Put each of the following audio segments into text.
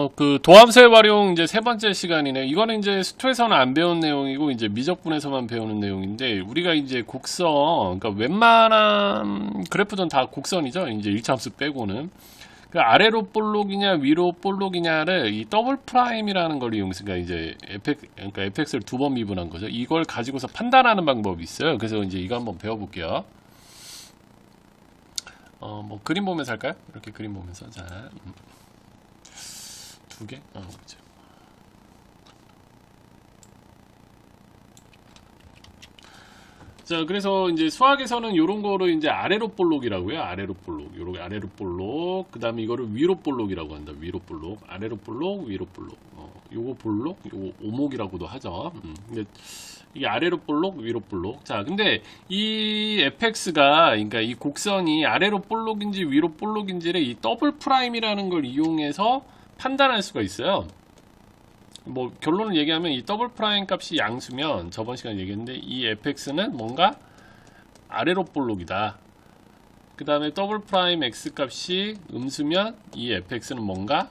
어, 그 도함수의 활용 이제 세 번째 시간이네요. 이거는 이제 수투에서는 안 배운 내용이고 이제 미적분에서만 배우는 내용인데 우리가 이제 곡선, 그러니까 웬만한 그래프는 다 곡선이죠. 이제 1차함수 빼고는. 그 아래로 볼록이냐 위로 볼록이냐를 이 더블 프라임이라는 걸 이용해서 그러니까 이제 에펙 그러니까 fx를 두 번 미분한 거죠. 이걸 가지고서 판단하는 방법이 있어요. 그래서 이제 이거 한번 배워 볼게요. 어, 뭐 그림 보면서 할까요? 이렇게 그림 보면서 자. 음. 두 개? 어, 그렇죠. 자, 그래서 이제 수학에서는 이런 거를 이제 아래로 볼록이라고요. 아래로 볼록. 요렇게 아래로 볼록. 그 다음에 이거를 위로 볼록이라고 한다. 위로 볼록. 아래로 볼록, 위로 볼록. 어, 요거 볼록, 요거 오목이라고도 하죠. 음. 근데 이게 아래로 볼록, 위로 볼록. 자, 근데 이 fx가 그러니까 이 곡선이 아래로 볼록인지 위로 볼록인지를 이 더블 프라임이라는 걸 이용해서 판단할 수가 있어요. 뭐 결론을 얘기하면 이 더블 프라임 값이 양수면 저번 시간에 얘기했는데 이 fx는 뭔가 아래로 볼록이다. 그 다음에 더블 프라임 x 값이 음수면 이 fx는 뭔가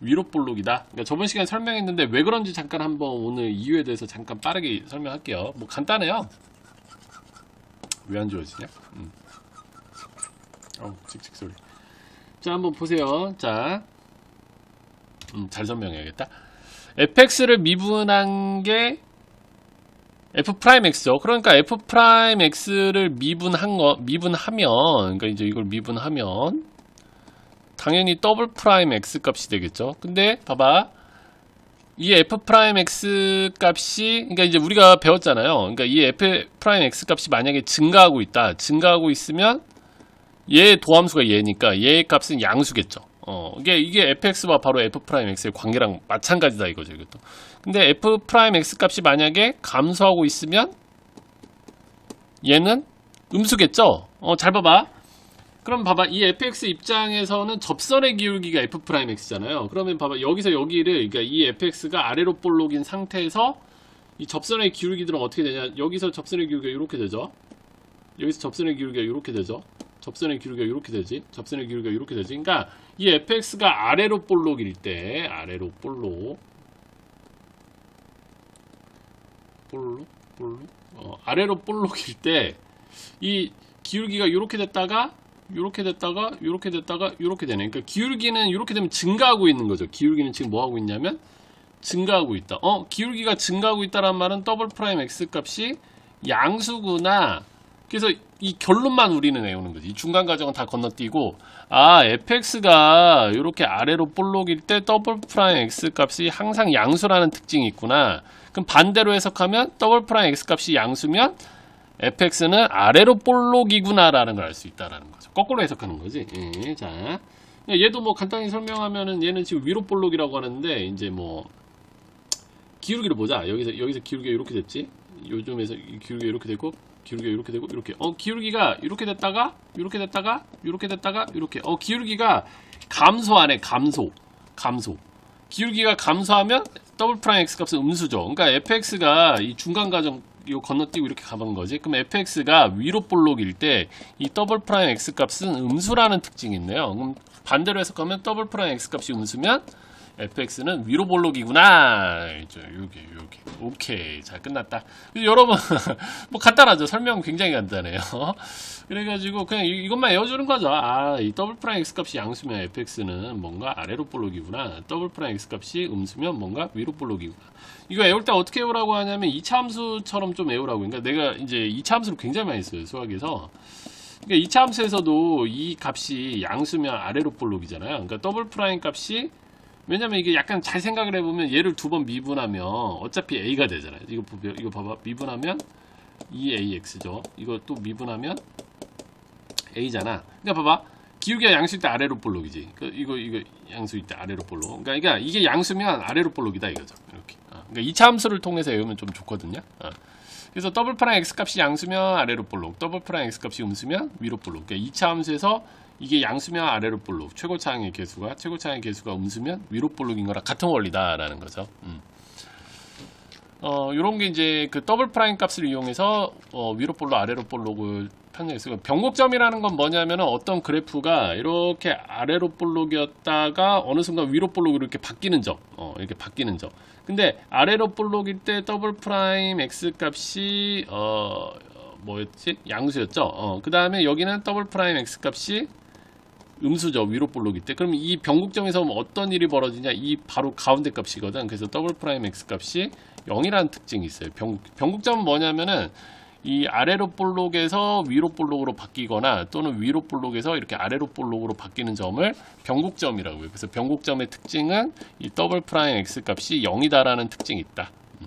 위로 볼록이다. 그러니까 저번 시간에 설명했는데 왜 그런지 잠깐 한번 오늘 이유에 대해서 잠깐 빠르게 설명할게요. 뭐 간단해요. 왜 안 좋아지냐? 음. 어, 칙칙 소리. 자, 한번 보세요. 자, 음, 잘 설명해야겠다. fx를 미분한 게 f 프라임 x죠. 그러니까 f 프라임 x를 미분한 거 미분하면 그러니까 이제 이걸 미분하면 당연히 더블 프라임 x 값이 되겠죠. 근데 봐봐. 이 f 프라임 x 값이 그러니까 이제 우리가 배웠잖아요. 그러니까 이 f 프라임 x 값이 만약에 증가하고 있다. 증가하고 있으면 얘 도함수가 얘니까 얘의 값은 양수겠죠. 어, 이게, 이게 fx와 바로 f 프라임 x의 관계랑 마찬가지다 이거죠, 이것도. 근데 f 프라임 x 값이 만약에 감소하고 있으면 얘는 음수겠죠? 어, 잘 봐봐. 그럼 봐봐. 이 fx 입장에서는 접선의 기울기가 f 프라임 x잖아요. 그러면 봐봐. 여기서 여기를, 그러니까 이 fx가 아래로 볼록인 상태에서 이 접선의 기울기들은 어떻게 되냐. 여기서 접선의 기울기가 이렇게 되죠. 여기서 접선의 기울기가 이렇게 되죠. 접선의 기울기가 이렇게 되지. 접선의 기울기가 이렇게 되지. 그러니까 이 fx가 아래로 볼록일 때 아래로 볼록 볼록 볼록 어, 아래로 볼록일 때 이 기울기가 이렇게 됐다가 이렇게 됐다가 이렇게 됐다가 이렇게 되네. 그러니까 기울기는 이렇게 되면 증가하고 있는 거죠. 기울기는 지금 뭐 하고 있냐면 증가하고 있다. 어, 기울기가 증가하고 있다란 말은 더블 프라임 x 값이 양수구나. 그래서 이 결론만 우리는 외우는 거지. 이 중간 과정은 다 건너뛰고 아 fx가 이렇게 아래로 볼록일 때 더블 프라임 x 값이 항상 양수라는 특징이 있구나. 그럼 반대로 해석하면 더블 프라임 x 값이 양수면 fx는 아래로 볼록이구나라는 걸 알 수 있다라는 거죠. 거꾸로 해석하는 거지. 예, 자, 얘도 뭐 간단히 설명하면은 얘는 지금 위로 볼록이라고 하는데 이제 뭐 기울기를 보자. 여기서 여기서 기울기가 이렇게 됐지. 요즘에서 이 기울기가 이렇게 되고 기울기가 이렇게 되고 이렇게. 어 기울기가 이렇게 됐다가 이렇게 됐다가 이렇게 됐다가 이렇게. 어 기울기가 감소하네 감소 감소. 기울기가 감소하면 더블 프라임 x 값은 음수죠. 그러니까 fx가 이 중간 과정 이거 건너뛰고 이렇게 가본 거지. 그럼 fx가 위로 볼록일 때 이 더블 프라임 x 값은 음수라는 특징이 있네요. 그럼 반대로 해석하면 더블 프라임 x 값이 음수면 fx는 위로 볼록이구나. 이제 요게 요게 오케이 잘 끝났다. 여러분 뭐 간단하죠. 설명 굉장히 간단해요. 그래 가지고 그냥 이- 이것만 외워 주는 거죠. 아, 이 더블 프라임 x 값이 양수면 fx는 뭔가 아래로 볼록이구나. 더블 프라임 x 값이 음수면 뭔가 위로 볼록이구나. 이거 외울 때 어떻게 외우라고 하냐면 2차 함수처럼 좀 외우라고. 그러니까 내가 이제 2차 함수를 굉장히 많이 써요. 수학에서. 그러니까 2차 함수에서도 이 값이 양수면 아래로 볼록이잖아요. 그러니까 더블 프라임 값이 왜냐면 이게 약간 잘 생각을 해보면 얘를 두 번 미분하면 어차피 a가 되잖아요. 이거 이거 봐봐 미분하면 2ax죠. 이거 또 미분하면 a잖아. 그러니까 봐봐 기울기가 양수일 때 아래로 볼록이지. 그 이거 이거 양수일 때 아래로 볼록. 그러니까, 그러니까 이게 양수면 아래로 볼록이다 이거죠. 이렇게. 어. 그러니까 2차 함수를 통해서 외우면 좀 좋거든요. 어. 그래서 더블 프라임 x 값이 양수면 아래로 볼록, 더블 프라임 x 값이 음수면 위로 볼록. 그러니까 2차 함수에서 이게 양수면 아래로 볼록, 최고차항의 개수가 최고차항의 개수가 음수면 위로 볼록인 거랑 같은 원리다라는 거죠. 음. 어, 요런 게 이제 그 더블 프라임 값을 이용해서 어, 위로 볼록, 아래로 볼록을 판정했어요. 변곡점이라는 건 뭐냐면은 어떤 그래프가 이렇게 아래로 볼록이었다가 어느 순간 위로 볼록으로 이렇게 바뀌는 점, 어, 이렇게 바뀌는 점. 근데 아래로 볼록일 때 더블 프라임 x 값이 어 뭐였지? 양수였죠. 어, 그 다음에 여기는 더블 프라임 x 값이 음수죠. 위로 볼록일 때. 그럼 이 변곡점에서 뭐 어떤 일이 벌어지냐? 이 바로 가운데 값이거든. 그래서 더블 프라임 x 값이 0이라는 특징이 있어요. 변, 변곡점은 뭐냐면은 이 아래로 볼록에서 위로 볼록으로 바뀌거나 또는 위로 볼록에서 이렇게 아래로 볼록으로 바뀌는 점을 변곡점이라고 해요. 그래서 변곡점의 특징은 이 더블 프라임 x 값이 0이다라는 특징이 있다. 음.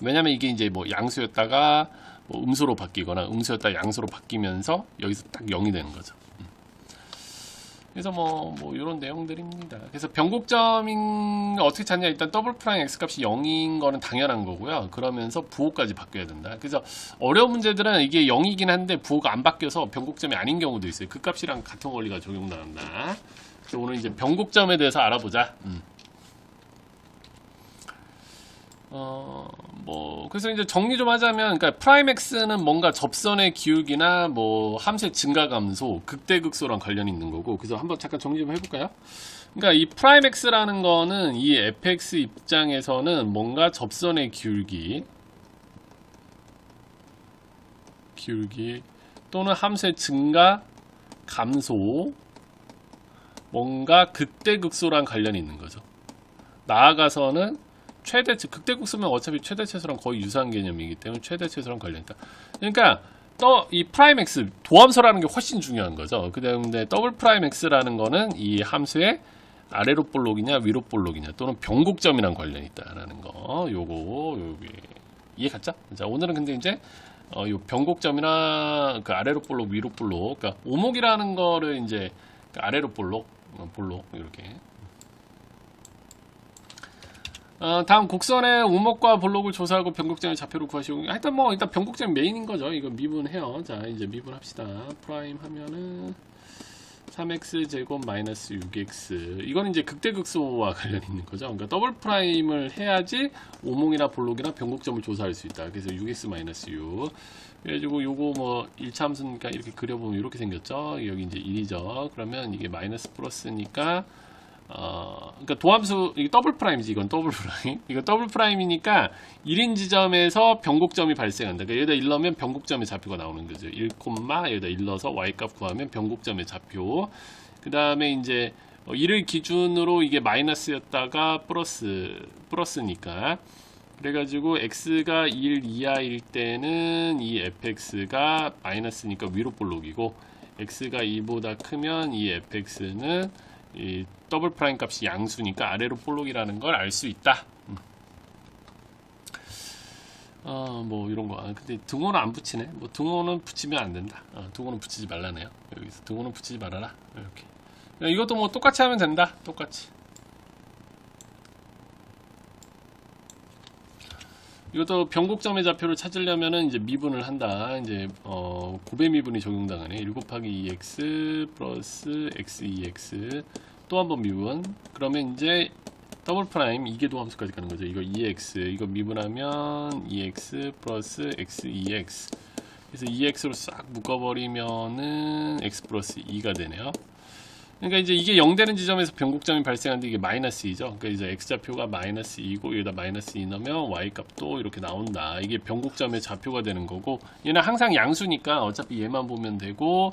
왜냐면 이게 이제 뭐 양수였다가 뭐 음수로 바뀌거나 음수였다가 양수로 바뀌면서 여기서 딱 0이 되는 거죠. 음. 그래서 뭐, 뭐, 이런 내용들입니다. 그래서 변곡점인, 어떻게 찾냐. 일단 더블 프라임 x 값이 0인 거는 당연한 거고요. 그러면서 부호까지 바뀌어야 된다. 그래서 어려운 문제들은 이게 0이긴 한데 부호가 안 바뀌어서 변곡점이 아닌 경우도 있어요. 그 값이랑 같은 원리가 적용나간다. 그래서 오늘 이제 변곡점에 대해서 알아보자. 음. 어, 뭐, 그래서 이제 정리 좀 하자면, 그러니까 프라임 x는 뭔가 접선의 기울기나 뭐 함수의 증가 감소, 극대 극소랑 관련이 있는 거고, 그래서 한번 잠깐 정리 좀 해 볼까요? 그러니까 이 프라임 x라는 거는 이 fx 입장에서는 뭔가 접선의 기울기, 기울기, 또는 함수의 증가, 감소, 뭔가 극대 극소랑 관련이 있는 거죠. 나아가서는 최대치 극대국 쓰면 어차피 최대치수랑 거의 유사한 개념이기 때문에 최대치수랑 관련있다. 그러니까 또 이 프라임 x 도함수라는 게 훨씬 중요한 거죠. 그다음에 더블 프라임 x라는 거는 이 함수의 아래로 볼록이냐 위로 볼록이냐 또는 변곡점이랑 관련이 있다라는 거. 요거 요게 이해 갔죠? 자 오늘은 근데 이제 어, 요 변곡점이나 그 아래로 볼록 위로 볼록 그러니까 오목이라는 거를 이제 그 아래로 볼록 어, 볼록 이렇게 어, 다음 곡선의 우목과 볼록을 조사하고 변곡점의 좌표를 구하시고 하여튼 뭐 일단 변곡점이 메인인 거죠. 이거 미분해요. 자 이제 미분합시다. 프라임 하면은 3x 제곱 마이너스 6x 이거는 이제 극대극소와 관련 있는 거죠. 그러니까 더블 프라임을 해야지 오목이나 볼록이나 변곡점을 조사할 수 있다. 그래서 6x 마이너스 6 그래가지고 요거 뭐 1차 함수니까 이렇게 그려보면 이렇게 생겼죠. 여기 이제 1이죠. 그러면 이게 마이너스 플러스니까 어, 그러니까 도함수 이게 더블 프라임이지 이건 더블 프라임. 이거 더블 프라임이니까 1인 지점에서 변곡점이 발생한다. 그러니까 여기다 일러면 변곡점의 좌표가 나오는 거죠. 1, 여기다 일러서 y 값 구하면 변곡점의 좌표. 그 다음에 이제 어, 1을 기준으로 이게 마이너스였다가 플러스 플러스니까 그래가지고 x가 1 이하일 때는 이 fx가 마이너스니까 위로 볼록이고 x가 2보다 크면 이 fx는 이 더블 프라임 값이 양수니까 아래로 볼록이라는 걸 알 수 있다. 음. 어, 뭐 이런 거. 아, 근데 등호는 안 붙이네. 뭐 등호는 붙이면 안 된다. 어, 등호는 붙이지 말라네요. 여기서 등호는 붙이지 말아라. 이렇게. 이것도 뭐 똑같이 하면 된다. 똑같이. 이것도 변곡점의 좌표를 찾으려면은 이제 미분을 한다. 이제 어, 고배 미분이 적용당하네. 1 곱하기 2x 플러스 x2x 또 한 번 미분. 그러면 이제 더블 프라임 이계도 함수까지 가는 거죠. 이거 2x 이거 미분하면 2x 플러스 x2x 그래서 2x로 싹 묶어버리면은 x 플러스 2가 되네요. 그러니까 이제 이게 0 되는 지점에서 변곡점이 발생하는데 이게 마이너스 2죠. 그러니까 이제 x좌표가 마이너스 2고 여기다 마이너스 2 넣으면 y 값도 이렇게 나온다. 이게 변곡점의 좌표가 되는 거고 얘는 항상 양수니까 어차피 얘만 보면 되고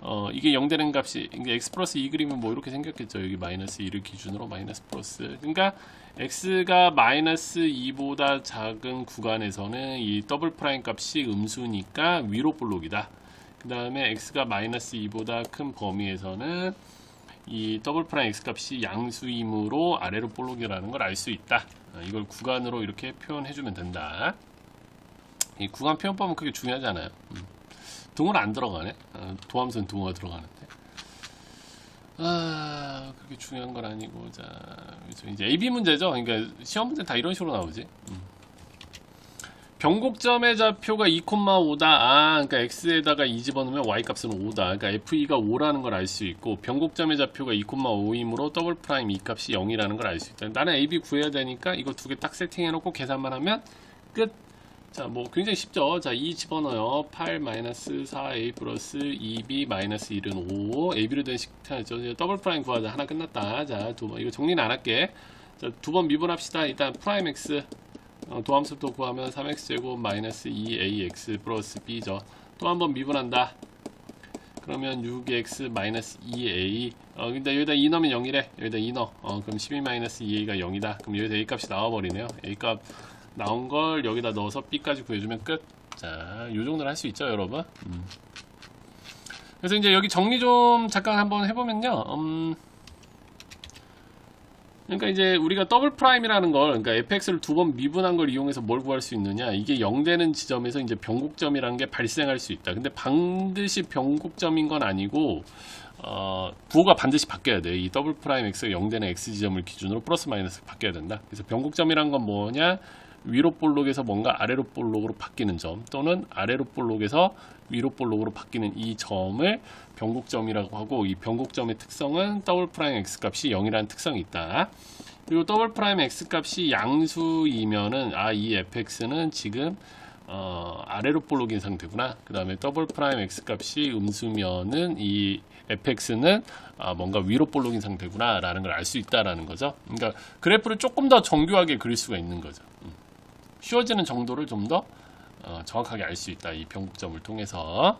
어 이게 0 되는 값이 이게 x 플러스 2 그리면 뭐 이렇게 생겼겠죠. 여기 마이너스 2를 기준으로 마이너스 플러스. 그러니까 x가 마이너스 2보다 작은 구간에서는 이 더블 프라임 값이 음수니까 위로 볼록이다. 그 다음에 x가 마이너스 2보다 큰 범위에서는 이 더블 프라임 x 값이 양수이므로 아래로 볼록이라는 걸 알 수 있다. 어, 이걸 구간으로 이렇게 표현해 주면 된다. 이 구간 표현법은 그게 중요하지 않아요. 음. 등호는 안 들어가네. 어, 도함수는 등호가 들어가는데. 아, 그렇게 중요한 건 아니고, 자, 이제 AB 문제죠. 그러니까 시험 문제 다 이런 식으로 나오지. 음. 변곡점의 좌표가 2,5다. 아, 그러니까 x에다가 2 집어넣으면 y 값은 5다. 그러니까 fe가 5라는 걸 알 수 있고 변곡점의 좌표가 2,5이므로 더블 프라임 e 값이 0이라는 걸 알 수 있다. 나는 a, b 구해야 되니까 이거 두 개 딱 세팅해 놓고 계산만 하면 끝. 자, 뭐 굉장히 쉽죠. 자, 2 집어넣어요. 8 마이너스 4a 플러스 2b 마이너스 1은 5. ab로 된 식타죠. 더블 프라임 구하자. 하나 끝났다. 자, 두 번. 이거 정리는 안 할게. 자, 두 번 미분합시다. 일단 프라임 x 어, 도함수부터 구하면 3x 제곱 마이너스 2ax 플러스 b죠. 또 한번 미분한다. 그러면 6x 마이너스 2a 어 근데 여기다 2 넣으면 0이래. 여기다 2 넣어 어 그럼 12 마이너스 2a가 0이다. 그럼 여기서 a 값이 나와버리네요. A 값 나온 걸 여기다 넣어서 b까지 구해주면 끝자 요정도는 할 수 있죠 여러분? 음. 그래서 이제 여기 정리 좀 잠깐 한번 해보면요. 음 그러니까 이제 우리가 더블 프라임이라는 걸 그러니까 fx를 두 번 미분한 걸 이용해서 뭘 구할 수 있느냐 이게 0 되는 지점에서 이제 변곡점이라는 게 발생할 수 있다 근데 반드시 변곡점인 건 아니고 어, 부호가 반드시 바뀌어야 돼. 이 더블 프라임 x가 0 되는 x 지점을 기준으로 플러스 마이너스 바뀌어야 된다. 그래서 변곡점이란 건 뭐냐? 위로 볼록에서 뭔가 아래로 볼록으로 바뀌는 점 또는 아래로 볼록에서 위로 볼록으로 바뀌는 이 점을 변곡점이라고 하고 이 변곡점의 특성은 더블 프라임 x 값이 0이라는 특성이 있다. 그리고 더블 프라임 x 값이 양수이면은 아 이 fx는 지금 어, 아래로 볼록인 상태구나. 그 다음에 더블 프라임 x 값이 음수면은 이 fx는 아, 뭔가 위로 볼록인 상태구나 라는 걸 알 수 있다라는 거죠. 그러니까 그래프를 조금 더 정교하게 그릴 수가 있는 거죠. 음. 쉬워지는 정도를 좀더 어, 정확하게 알 수 있다. 이 변곡점을 통해서.